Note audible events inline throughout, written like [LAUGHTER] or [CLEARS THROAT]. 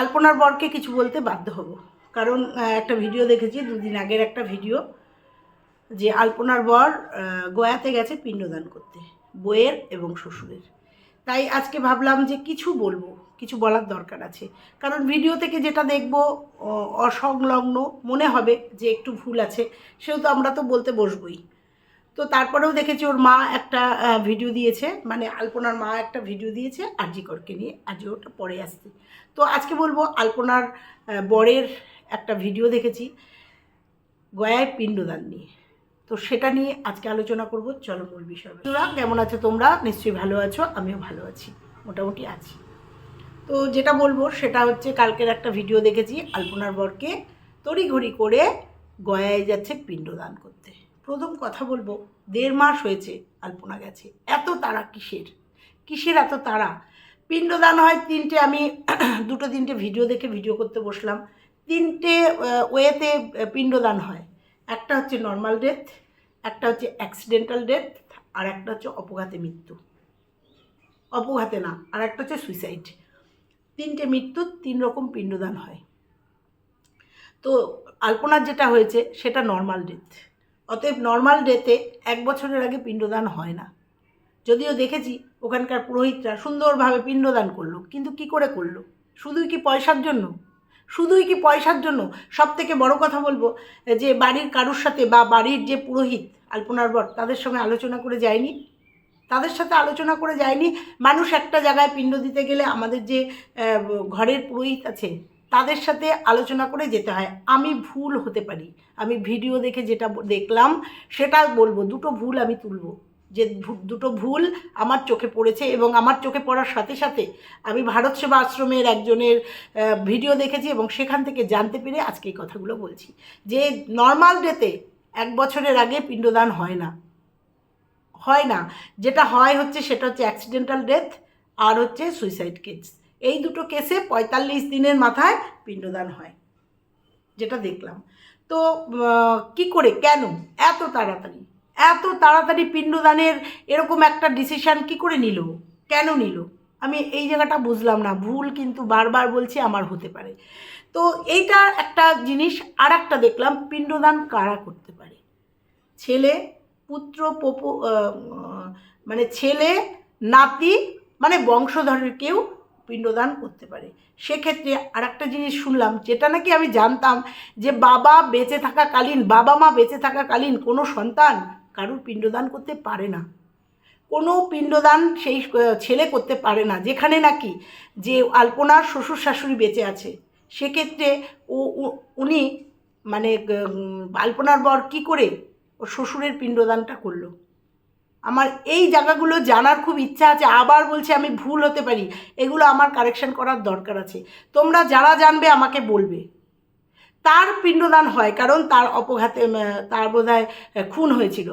আলপনার বরকে কিছু বলতে বাধ্য হব। কারণ একটা ভিডিও দেখেছি, দুদিন আগের একটা ভিডিও, যে আলপনার বর গয়াতে গেছে পিণ্ডদান করতে বইয়ের এবং শ্বশুরের। তাই আজকে ভাবলাম যে কিছু বলব, কিছু বলার দরকার আছে। কারণ ভিডিও থেকে যেটা দেখব অসংলগ্ন মনে হবে যে একটু ভুল আছে, সেহেতু আমরা তো বলতে বসবই। তো তারপরেও দেখেছি ওর মা একটা ভিডিও দিয়েছে। মানে আলপনার মা একটা ভিডিও দিয়েছে আরজি করকে নিয়ে। আজকে ওটা পরে আসছে। তো আজকে বলব আলপনার বরের একটা ভিডিও দেখেছি গয়ায় পিণ্ডদান নিয়ে। তো সেটা নিয়ে আজকে আলোচনা করব। চলো মূল বিষয় কেমন আছো তোমরা? নিশ্চয়ই ভালো আছো, আমিও ভালো আছি, মোটামুটি আছি। তো যেটা বলব সেটা হচ্ছে কালকের একটা ভিডিও দেখেছি আলপনার বরকে তড়িঘড়ি করে গয়ায় যাচ্ছে পিণ্ডদান করতে। প্রথম কথা বলব, দেড় মাস হয়েছে আলপনা গেছে। এত তারা কিসের? কিসের এত তারা? পিণ্ডদান হয় তিনটে, আমি [CLEARS THROAT] দুটো তিনটে ভিডিও দেখে ভিডিও করতে বসলাম। তিনটে ওয়েতে পিণ্ডদান হয়। একটা হচ্ছে নর্মাল ডেথ একটা হচ্ছে অ্যাক্সিডেন্টাল ডেথ আর একটা হচ্ছে অপঘাতে মৃত্যু। অপঘাতে না, আর একটা হচ্ছে সুইসাইড তিনটে মৃত্যু তিন রকম পিণ্ডদান হয়। তো আলপনার যেটা হয়েছে, সেটা নর্মাল ডেথ অতএব নর্মাল ডেতে এক বছরের আগে পিণ্ডদান হয় না। যদিও দেখেছি ওখানকার পুরোহিতরা সুন্দরভাবে পিণ্ডদান করল, কিন্তু কি করে করল? শুধুই কি পয়সার জন্য? শুধুই কি পয়সার জন্য? সব থেকে বড় কথা বলব, যে বাড়ির কারোর সাথে বা বাড়ির যে পুরোহিত আলপনার বর, তাদের সঙ্গে আলোচনা করে যায়নি। তাদের সাথে আলোচনা করে যায়নি। মানুষ একটা জায়গায় পিণ্ড দিতে গেলে আমাদের যে ঘরের পুরোহিত আছে তাদের সাথে আলোচনা করে যেতে হয়। আমি ভুল হতে পারি। আমি ভিডিও দেখে যেটা দেখলাম, সেটা বলব। দুটো ভুল আমি তুলবো। যে দুটো ভুল আমার চোখে পড়েছে এবং আমার চোখে পড়ার সাথে সাথে আমি ভারত সেবা আশ্রমের একজনের ভিডিও দেখেছি এবং সেখান থেকে জানতে পেরে আজকে এই কথাগুলো বলছি। যে নর্মাল ডেতে এক বছরের আগে পিণ্ডদান হয় না। হয় না। যেটা হয় হচ্ছে সেটা হচ্ছে অ্যাক্সিডেন্টাল ডেথ আর হচ্ছে সুইসাইড কেস এই দুটো কেসে পঁয়তাল্লিশ দিনের মাথায় পিণ্ডদান হয়, যেটা দেখলাম। তো কি করে, কেন? এত তাড়াতাড়ি এত তাড়াতাড়ি পিণ্ডদানের এরকম একটা ডিসিশান কি করে নিল? কেন নিল? আমি এই জায়গাটা বুঝলাম না, ভুল কিন্তু বারবার বলছি আমার হতে পারে। তো, এইটা একটা জিনিস আর একটা দেখলাম, পিণ্ডদান কারা করতে পারে? ছেলে, পুত্র, পপু মানে ছেলে, নাতি মানে বংশধরের কেউ পিণ্ডদান করতে পারে। সেক্ষেত্রে আর একটা জিনিস শুনলাম, যেটা নাকি আমি জানতাম যে বাবা বেঁচে থাকাকালীন, বাবা মা বেঁচে থাকাকালীন কোনো সন্তান কারুর পিণ্ডদান করতে পারে না। কোনো পিণ্ডদান সেই ছেলে করতে পারে না, যেখানে নাকি যে আলপনার শ্বশুর শাশুড়ি বেঁচে আছে। সেক্ষেত্রে ও উনি মানে আলপনার বর কী করে ও শ্বশুরের পিণ্ডদানটা করল? আমার এই জায়গাগুলো জানার খুব ইচ্ছা আছে, আবার বলছি আমি ভুল হতে পারি। এগুলো আমার কারেকশন করার দরকার আছে। তোমরা যারা জানবে আমাকে বলবে। তার পিণ্ডদান হয়, কারণ তার অপঘাতে তার বোধহয় খুন হয়েছিল।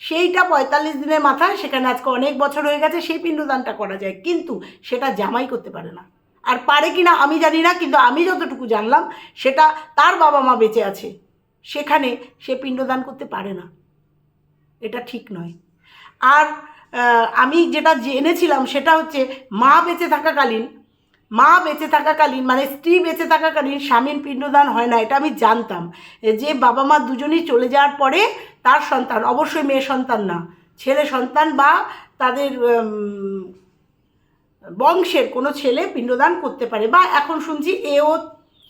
সেইটা পঁয়তাল্লিশ দিনের মাথায়, সেখানে আজকে অনেক বছর হয়ে গেছে, সেই পিণ্ডদানটা করা যায়। কিন্তু সেটা জামাই করতে পারে না। আর পারে কি না আমি জানি না, কিন্তু আমি যতটুকু জানলাম, সেটা তার বাবা মা বেঁচে আছে। সেখানে সে পিণ্ডদান করতে পারে না। এটা ঠিক নয়। আর আমি যেটা জেনেছিলাম সেটা হচ্ছে মা বেঁচে থাকাকালীন, মা বেঁচে থাকাকালীন মানে স্ত্রী বেঁচে থাকাকালীন স্বামীর পিণ্ডদান হয় না, এটা আমি জানতাম। যে বাবা মা দুজনেই চলে যাওয়ার পরে তার সন্তান, অবশ্যই মেয়ে সন্তান না, ছেলে সন্তান বা তাদের বংশের কোনো ছেলে পিণ্ডদান করতে পারে বা এখন শুনছি এও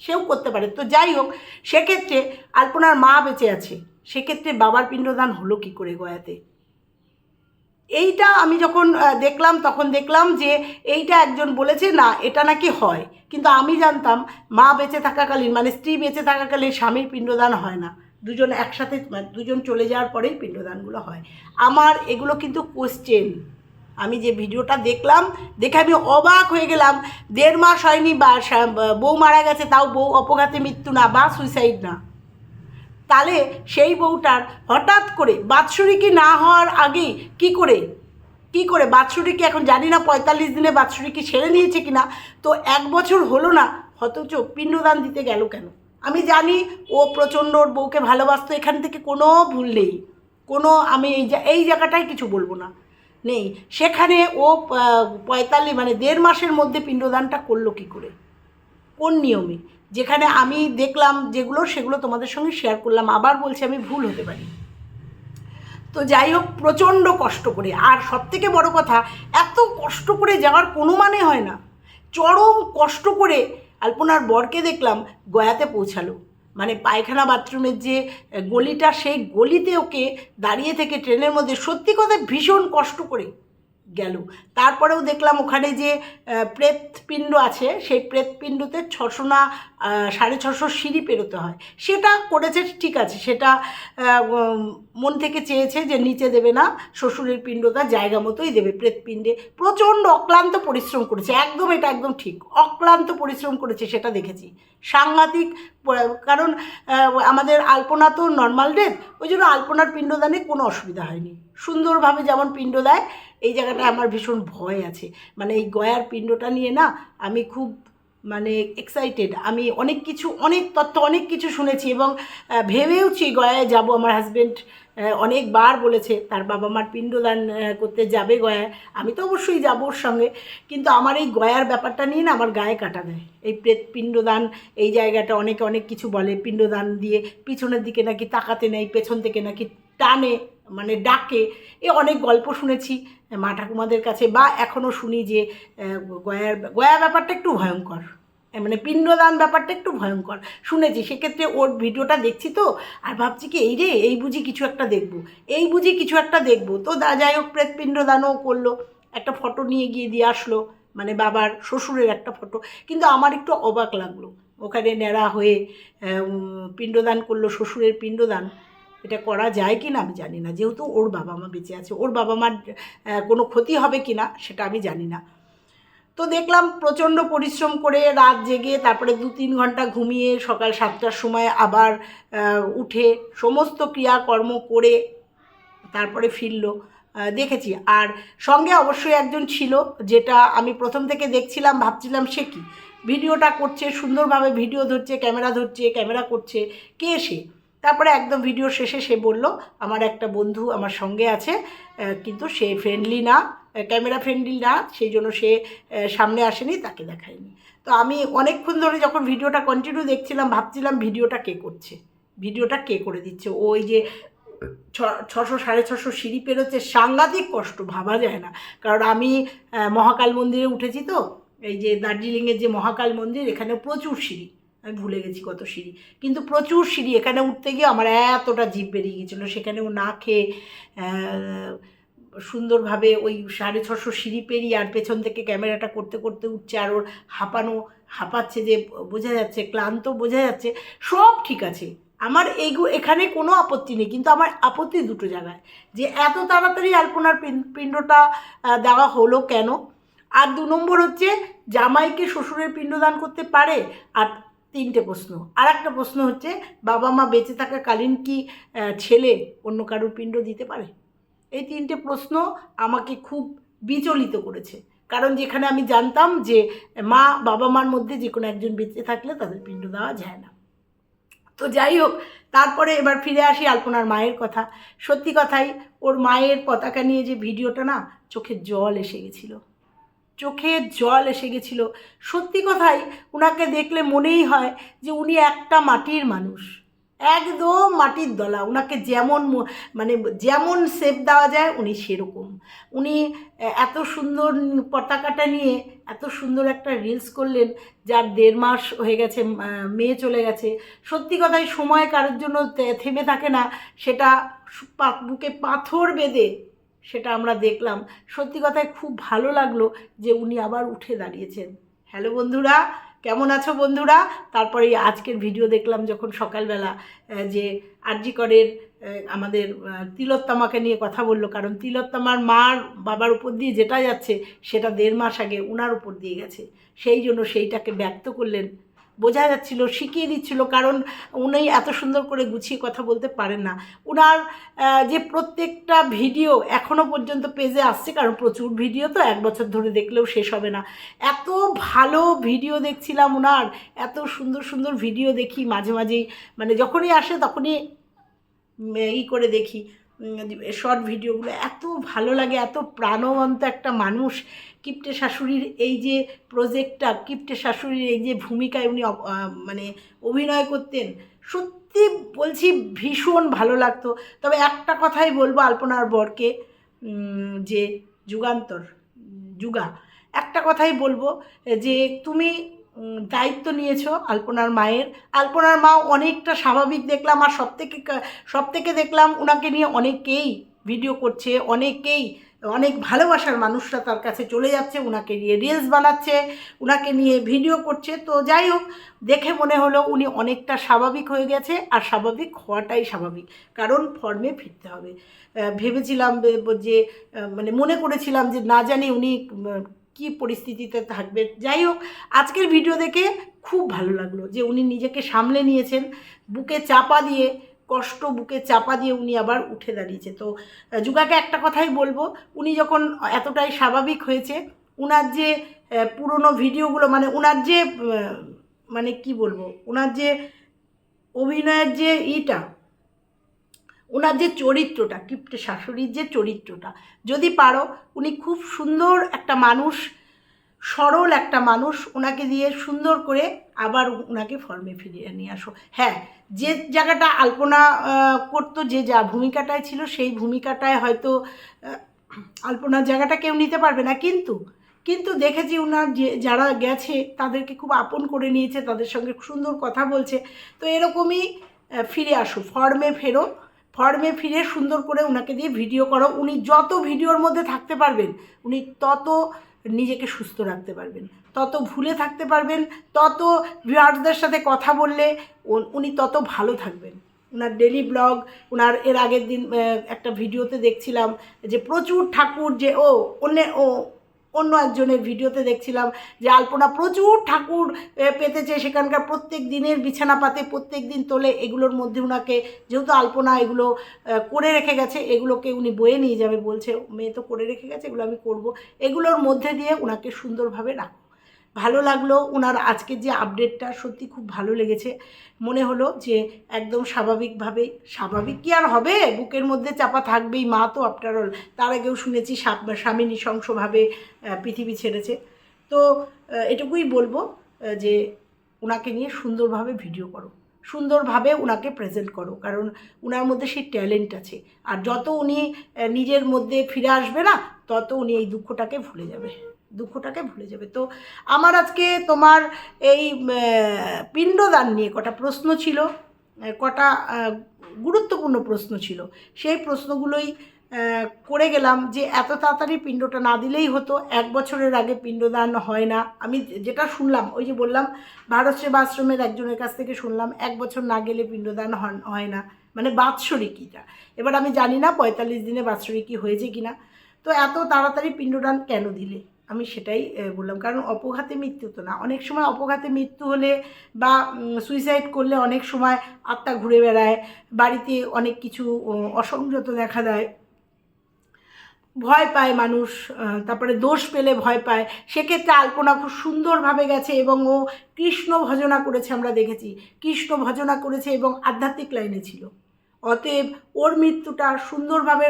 সেও করতে পারে। তো যাই হোক, সেক্ষেত্রে আলপনার মা বেঁচে আছে। সেক্ষেত্রে বাবার পিণ্ডদান হলো কি করে গয়াতে? এইটা আমি যখন দেখলাম, তখন দেখলাম যে এইটা একজন বলেছে, না, এটা নাকি হয়। কিন্তু আমি জানতাম, মা বেঁচে থাকাকালীন মানে স্ত্রী বেঁচে থাকাকালীন স্বামীর পিণ্ডদান হয় না। দুজন একসাথে মানে দুজন চলে যাওয়ার পরেই পিণ্ডদানগুলো হয়। আমার এগুলো কিন্তু কোশ্চেন আমি যে ভিডিওটা দেখলাম, দেখে আমি অবাক হয়ে গেলাম। দেড় মাস হয়নি বা বউ মারা গেছে, তাও বউ অপঘাতে মৃত্যু না বা সুইসাইড না। তাহলে সেই বউটার হঠাৎ করে বাৎসরিকী না হওয়ার আগেই কি করে? কি করে? বাৎসরিকী এখন জানি না পঁয়তাল্লিশ দিনে বাৎসরিকী সেরে নিয়েছে কিনা। তো এক বছর হলো না, অথচ পিণ্ডদান দিতে গেল কেন? আমি জানি ও প্রচণ্ড ওর বউকে ভালোবাসতো, এখান থেকে কোনো ভুল নেই। কোনো আমি এই এই জায়গাটায় কিছু বলব না। নেই। সেখানে ও পঁয়তাল্লিশ মানে দেড় মাসের মধ্যে পিণ্ডদানটা করল কি করে? কোন নিয়মে? যেখানে আমি দেখলাম যেগুলো, সেগুলো তোমাদের সঙ্গে শেয়ার করলাম। আবার বলছি, আমি ভুল হতে পারি। তো যাই হোক, প্রচণ্ড কষ্ট করে। আর সবথেকে বড় কথা, এত কষ্ট করে যাওয়ার কোনো মানে হয় না। চরম কষ্ট করে আলপনার বরকে দেখলাম গয়াতে পৌঁছালো। মানে পায়খানা বাথরুমের যে গলিটা, সেই গলিতে ওকে দাঁড়িয়ে থেকে ট্রেনের মধ্যে সত্যি কথা ভীষণ কষ্ট করে গেল। তারপরেও দেখলাম ওখানে যে প্রেতপিণ্ড আছে, সেই প্রেতপিণ্ডতে ছশো না সাড়ে ছশো সিঁড়ি পেরোতে হয়। সেটা করেছে, ঠিক আছে, সেটা মন থেকে চেয়েছে যে নিচে দেবে না, শ্বশুরের পিণ্ডটা জায়গা মতোই দেবে প্রেতপিণ্ডে। প্রচণ্ড অক্লান্ত পরিশ্রম করেছে, একদম এটা একদম ঠিক, অক্লান্ত পরিশ্রম করেছে সেটা দেখেছি। সাংঘাতিক কারণ আমাদের আলপনা তো নর্মাল ডেথ ওই জন্য আলপনার পিণ্ডদানে কোনো অসুবিধা হয়নি। সুন্দরভাবে যেমন পিণ্ড দেয় এই জায়গাটা আমার ভীষণ ভয় আছে। মানে এই গয়ার পিণ্ডটা নিয়ে না আমি খুব মানে এক্সাইটেড আমি অনেক কিছু, অনেক তথ্য, অনেক কিছু শুনেছি এবং ভেবেওছি গয়ায় যাব। আমার হাজব্যান্ড অনেকবার বলেছে, তার বাবা মার পিণ্ডদান করতে যাবে গয়ায়। আমি তো অবশ্যই যাব ওর সঙ্গে। কিন্তু আমার এই গয়ার ব্যাপারটা নিয়ে না আমার গায়ে কাটা দেয়। এই প্রেত পিণ্ডদান, এই জায়গাটা অনেকে অনেক কিছু বলে। পিণ্ডদান দিয়ে পিছনের দিকে নাকি তাকাতে নেই, পেছন থেকে নাকি টানে। মানে ডাকে। এ অনেক গল্প শুনেছি মা ঠাকুমাদের কাছে বা এখনও শুনি যে গয়ার, গয়া ব্যাপারটা একটু ভয়ঙ্কর। মানে পিণ্ডদান ব্যাপারটা একটু ভয়ঙ্কর। শুনেছি, সেক্ষেত্রে ওর ভিডিওটা দেখছি তো, আর ভাবছি কি, এই রে, এই বুঝি কিছু একটা দেখব। এই বুঝি কিছু একটা দেখব। তো দা, যাই হোক, প্রেত পিণ্ডদানও করল। একটা ফটো নিয়ে গিয়ে দিয়ে আসলো মানে বাবার শ্বশুরের একটা ফটো। কিন্তু আমার একটু অবাক লাগল। ওখানে ন্যাড়া হয়ে পিণ্ডদান করল, শ্বশুরের পিণ্ডদান। এটা করা যায় কি না আমি জানি না। যেহেতু ওর বাবা মা বেঁচে আছে, ওর বাবা মার কোনো ক্ষতি হবে কি না সেটা আমি জানি না। তো দেখলাম প্রচণ্ড পরিশ্রম করে রাত জেগে তারপরে দু তিন ঘণ্টা ঘুমিয়ে সকাল সাতটার সময় আবার উঠে সমস্ত ক্রিয়াকর্ম করে তারপরে ফিরল। দেখেছি। আর সঙ্গে অবশ্যই একজন ছিল যেটা আমি প্রথম থেকে দেখছিলাম, ভাবছিলাম সে কি? ভিডিওটা করছে, সুন্দরভাবে ভিডিও ধরছে, ক্যামেরা ধরছে, ক্যামেরা করছে। কে সে? তারপরে একদম ভিডিও শেষে সে বলল, আমার একটা বন্ধু আমার সঙ্গে আছে কিন্তু সে ফ্রেন্ডলি না ক্যামেরা ফ্রেন্ডলি না, সেই জন্য সে সামনে আসেনি, তাকে দেখায়নি। তো আমি অনেকক্ষণ ধরে যখন ভিডিওটা কন্টিনিউ দেখছিলাম, ভাবছিলাম ভিডিওটা কে করছে? ভিডিওটা কে করে দিচ্ছে? ওই যে ছশো, সাড়ে ছশো সিঁড়ি পেরোচ্ছে, সাংঘাতিক কষ্ট, ভাবা যায় না। কারণ আমি মহাকাল মন্দিরে উঠেছি তো, এই যে দার্জিলিংয়ের যে মহাকাল মন্দির এখানে প্রচুর সিঁড়ি। আমি ভুলে গেছি কত সিঁড়ি। কিন্তু প্রচুর সিঁড়ি, এখানে উঠতে গিয়ে আমার এতটা জিভ বেরিয়ে গেছিল। সেখানেও না খেয়ে সুন্দরভাবে ওই সাড়ে ছশো সিঁড়ি পেরিয়ে আর পেছন থেকে ক্যামেরাটা করতে করতে উঠছে আর ওর হাঁপানো, হাঁপাচ্ছে যে বোঝা যাচ্ছে, ক্লান্ত বোঝা যাচ্ছে, সব ঠিক আছে। আমার এইগু এখানে কোনো আপত্তি নেই, কিন্তু আমার আপত্তি দুটো জায়গায়। যে এত তাড়াতাড়ি আলপনার পিন- পিণ্ডটা দেওয়া হলো কেন? আর দু নম্বর হচ্ছে, জামাইকে শ্বশুরের পিণ্ডদান করতে পারে? আর তিনটে প্রশ্ন। আর একটা প্রশ্ন হচ্ছে, বাবা মা বেঁচে থাকাকালীন কি ছেলে অন্য কারোর পিণ্ড দিতে পারে? এই তিনটে প্রশ্ন আমাকে খুব বিচলিত করেছে। কারণ যেখানে আমি জানতাম যে মা বাবা মার মধ্যে যে কোনো একজন বেঁচে থাকলে তাদের পিণ্ড দেওয়া যায় না। তো যাই হোক, তারপরে এবার ফিরে আসি আলপনার মায়ের কথা। সত্যি কথাই, ওর মায়ের পতাকা নিয়ে যে ভিডিওটা না, চোখে জল এসে গেছিল। চোখে জল এসে গেছিল। সত্যি কথাই ওনাকে দেখলে মনেই হয় যে উনি একটা মাটির মানুষ। একদম মাটির দলা। ওনাকে যেমন মানে যেমন শেপ দেওয়া যায় উনি সেরকম। উনি এত সুন্দর পতাকাটা নিয়ে এত সুন্দর একটা রিলস করলেন, যার দেড় মাস হয়ে গেছে মেয়ে চলে গেছে। সত্যি কথাই সময় কারোর জন্য থেমে থাকে না। সেটা বুকে পাথর বেঁধে সেটা আমরা দেখলাম। সত্যি কথায় খুব ভালো লাগল যে উনি আবার উঠে দাঁড়িয়েছেন। হ্যালো বন্ধুরা, কেমন আছো বন্ধুরা? তারপরে আজকের ভিডিও দেখলাম যখন সকালবেলা যে আরজিকরের আমাদের তিলোত্তমাকে নিয়ে কথা বলল। কারণ তিলোত্তমার মার বাবার উপর দিয়ে যেটা যাচ্ছে, সেটা দেড় মাস আগে ওনার উপর দিয়ে গেছে। সেই জন্য সেইটাকে ব্যক্ত করলেন বোঝা যাচ্ছিল, শিখিয়ে দিচ্ছিল, কারণ উনি এত সুন্দর করে গুছিয়ে কথা বলতে পারেন না। ওনার যে প্রত্যেকটা ভিডিও এখনও পর্যন্ত পেজে আসছে, কারণ প্রচুর ভিডিও তো এক বছর ধরে দেখলেও শেষ হবে না। এত ভালো ভিডিও দেখছিলাম ওনার এত সুন্দর সুন্দর ভিডিও দেখি, মাঝে মাঝেই মানে যখনই আসে তখনই ই করে দেখি। শর্ট ভিডিওগুলো এত ভালো লাগে, এত প্রাণবন্ত একটা মানুষ। কিপ্টে শাশুড়ির এই যে প্রজেক্টটা কিপ্টে শাশুড়ির এই যে ভূমিকায় উনি মানে অভিনয় করতেন, সত্যি বলছি ভীষণ ভালো লাগতো। তবে একটা কথাই বলব আলপনার বরকে যে যুগান্তর, যুগা, একটা কথাই বলব যে তুমি দায়িত্ব নিয়েছো আলপনার মায়ের। আলপনার মা অনেকটা স্বাভাবিক দেখলাম আর সব থেকে সব থেকে দেখলাম ওনাকে নিয়ে অনেকেই ভিডিও করছে, অনেকেই, অনেক ভালোবাসার মানুষরা তার কাছে চলে যাচ্ছে ওনাকে নিয়ে রিলস বানাচ্ছে ওনাকে নিয়ে ভিডিও করছে। তো যাই হোক, দেখে মনে হলো উনি অনেকটা স্বাভাবিক হয়ে গেছে আর স্বাভাবিক হওয়াটাই স্বাভাবিক, কারণ ফর্মে ফিরতে হবে। ভেবেছিলাম যে মানে মনে করেছিলাম যে না জানি উনি কি পরিস্থিতিতে থাকবে যাই হোক, আজকের ভিডিও দেখে খুব ভালো লাগল যে উনি নিজেকে সামলে নিয়েছেন, বুকে চাপা দিয়ে, কষ্ট বুকে চাপা দিয়ে উনি আবার উঠে দাঁড়িয়েছে। তো যুগাকে একটা কথাই বলব, উনি যখন এতটাই স্বাভাবিক হয়েছে ওনার যে পুরনো ভিডিওগুলো মানে ওনার যে মানে কি বলব ওনার যে অভিনয়ের যে ইটা ওনার যে চরিত্রটা, কিপ্টে শাশুড়ির যে চরিত্রটা, যদি পারো, উনি খুব সুন্দর একটা মানুষ, সরল একটা মানুষ, ওনাকে দিয়ে সুন্দর করে আবার ওনাকে ফর্মে ফিরিয়ে নিয়ে আসো। হ্যাঁ যে জায়গাটা আলপনা করতো, যে যা ভূমিকাটায় ছিল, সেই ভূমিকাটায় হয়তো আলপনার জায়গাটা কেউ নিতে পারবে না। কিন্তু কিন্তু দেখেছি ওনার যে, যারা গেছে, তাদেরকে খুব আপন করে নিয়েছে, তাদের সঙ্গে সুন্দর কথা বলছে। তো এরকমই ফিরে আসো ফর্মে ফেরো। ফর্মে ফিরে সুন্দর করে ওনাকে দিয়ে ভিডিও করো। উনি যত ভিডিওর মধ্যে থাকতে পারবেন, উনি তত নিজেকে সুস্থ রাখতে পারবেন। তত ভুলে থাকতে পারবেন, তত ভিউয়ার্সদের সাথে কথা বললে উনি তত ভালো থাকবেন। ওনার ডেলি ব্লগ ওনার এর আগের দিন একটা ভিডিওতে দেখছিলাম যে প্রচুর ঠাকুর যে, ও, অন্য, ও অন্য একজনের ভিডিওতে দেখছিলাম যে আলপনা প্রচুর ঠাকুর পেতে পেতেছে সেখানকার প্রত্যেক দিনের বিছানা পাতে প্রত্যেক দিন তোলে, এগুলোর মধ্যে ওনাকে যেহেতু আলপনা এগুলো করে রেখে গেছে, এগুলোকে উনি বয়ে নিয়ে যাবে বলছে, মেয়ে তো করে রেখে গেছে, এগুলো আমি করব। এগুলোর মধ্যে দিয়ে ওনাকে সুন্দরভাবে রাখো ভালো লাগল। ওনার আজকের যে আপডেটটা সত্যি খুব ভালো লেগেছে। মনে হলো যে একদম স্বাভাবিকভাবেই স্বাভাবিক কি আর হবে? বুকের মধ্যে চাপা থাকবেই, মা তো আফটার অল তার আগেও শুনেছি স্বামী নৃশংসভাবে পৃথিবী ছেড়েছে। তো এটুকুই বলব যে ওনাকে নিয়ে সুন্দরভাবে ভিডিও করো। সুন্দরভাবে ওনাকে প্রেজেন্ট করো। কারণ ওনার মধ্যে সেই ট্যালেন্ট আছে। আর যত উনি নিজের মধ্যে ফিরে আসবে না, তত উনি এই দুঃখটাকে ভুলে যাবে। দুঃখটাকে ভুলে যাবে। তো আমার আজকে তোমার এই পিণ্ডদান নিয়ে কটা প্রশ্ন ছিল কটা গুরুত্বপূর্ণ প্রশ্ন ছিল। সেই প্রশ্নগুলোই করে গেলাম যে এত তাড়াতাড়ি পিণ্ডটা না দিলেই হতো, এক বছরের আগে পিণ্ডদান হয় না। আমি যেটা শুনলাম, ওই যে বললাম, ভারত সেবা আশ্রমের একজনের কাছ থেকে শুনলাম, এক বছর না গেলে পিণ্ডদান হয় না। মানে বাৎসরিকীটা। এবার আমি জানি না পঁয়তাল্লিশ দিনে বাৎসরিকী হয়েছে কিনা। তো এত তাড়াতাড়ি পিণ্ডদান কেন দিলে? আমি সেটাই বললাম। কারণ অপঘাতে মৃত্যু তো না। অনেক সময় অপঘাতে মৃত্যু হলে বা সুইসাইড করলে অনেক সময় আত্মা ঘুরে বেড়ায়, বাড়িতে অনেক কিছু অসংযত দেখা দেয়। ভয় পায় মানুষ তারপরে দোষ পেলে ভয় পায়। সেক্ষেত্রে আলপনা খুব সুন্দরভাবে গেছে এবং ও কৃষ্ণ ভজনা করেছে আমরা দেখেছি। কৃষ্ণ ভজনা করেছে এবং আধ্যাত্মিক লাইনে ছিল। অতএব ওর মৃত্যুটা সুন্দরভাবে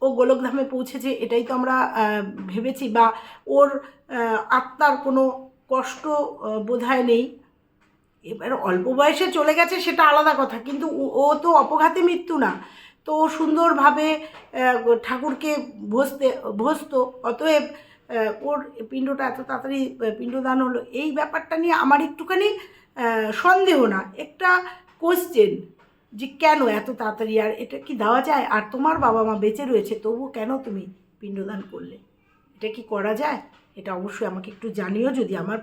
ও গোলকধামে পৌঁছেছে এটাই তো আমরা ভেবেছি বা ওর আত্মার কোনো কষ্ট বোধহয় নেই। এবার অল্প বয়সে চলে গেছে সেটা আলাদা কথা, কিন্তু ও- তো অপঘাতে মৃত্যু না। তো সুন্দরভাবে ঠাকুরকে ভসতে, ভসত, অতএব ওর পিণ্ডটা এত তাড়াতাড়ি পিণ্ডদান হলো। এই ব্যাপারটা নিয়ে আমার একটুখানি সন্দেহ না। একটা কোশ্চেন যে কেন এত তাড়াতাড়ি আর এটা কি দেওয়া যায়? আর তোমার বাবা মা বেঁচে রয়েছে, তবুও কেন তুমি পিণ্ডদান করলে? এটা কি করা যায়? এটা অবশ্যই আমাকে একটু জানিও যদি আমার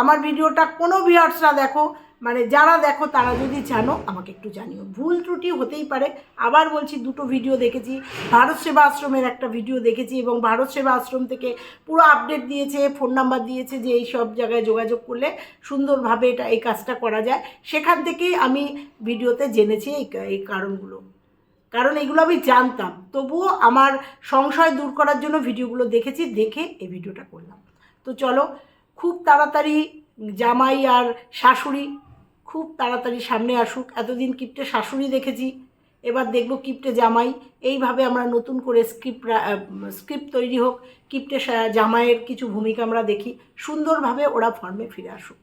আমার ভিডিওটা কোনো ভিউয়ার্সরা দেখো মানে যারা দেখো তারা যদি জানো, আমাকে একটু জানিও। ভুল ত্রুটি হতেই পারে। আবার বলছি, দুটো ভিডিও দেখেছি। ভারত সেবা আশ্রমের একটা ভিডিও দেখেছি এবং ভারত সেবা আশ্রম থেকে পুরো আপডেট দিয়েছে ফোন নাম্বার দিয়েছে যে এই সব জায়গায় যোগাযোগ করলে সুন্দরভাবে এটা, এই কাজটা করা যায়। সেখান থেকেই আমি ভিডিওতে জেনেছি এই এই কারণগুলো। কারণ এগুলো আমি জানতাম। তবুও আমার সংশয় দূর করার জন্য ভিডিওগুলো দেখেছি, দেখে এই ভিডিওটা করলাম। তো চলো, খুব তাড়াতাড়ি জামাই আর শাশুড়ি খুব তাড়াতাড়ি সামনে আসুক। এতদিন কিপ্টে শাশুড়ি দেখেছি, এবার দেখব কিপ্টে জামাই। এইভাবে আমরা নতুন করে স্ক্রিপ্ট স্ক্রিপ্ট তৈরি হোক, কিপ্টে জামাইয়ের কিছু ভূমিকা আমরা দেখি, সুন্দরভাবে ওরা ফর্মে ফিরে আসুক।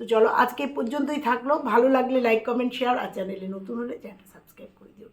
তো চলো, আজকে পর্যন্তই থাকল। ভালো লাগলে লাইক কমেন্ট শেয়ার আর চ্যানেলে নতুন হলে চ্যানেল সাবস্ক্রাইব করে দিও।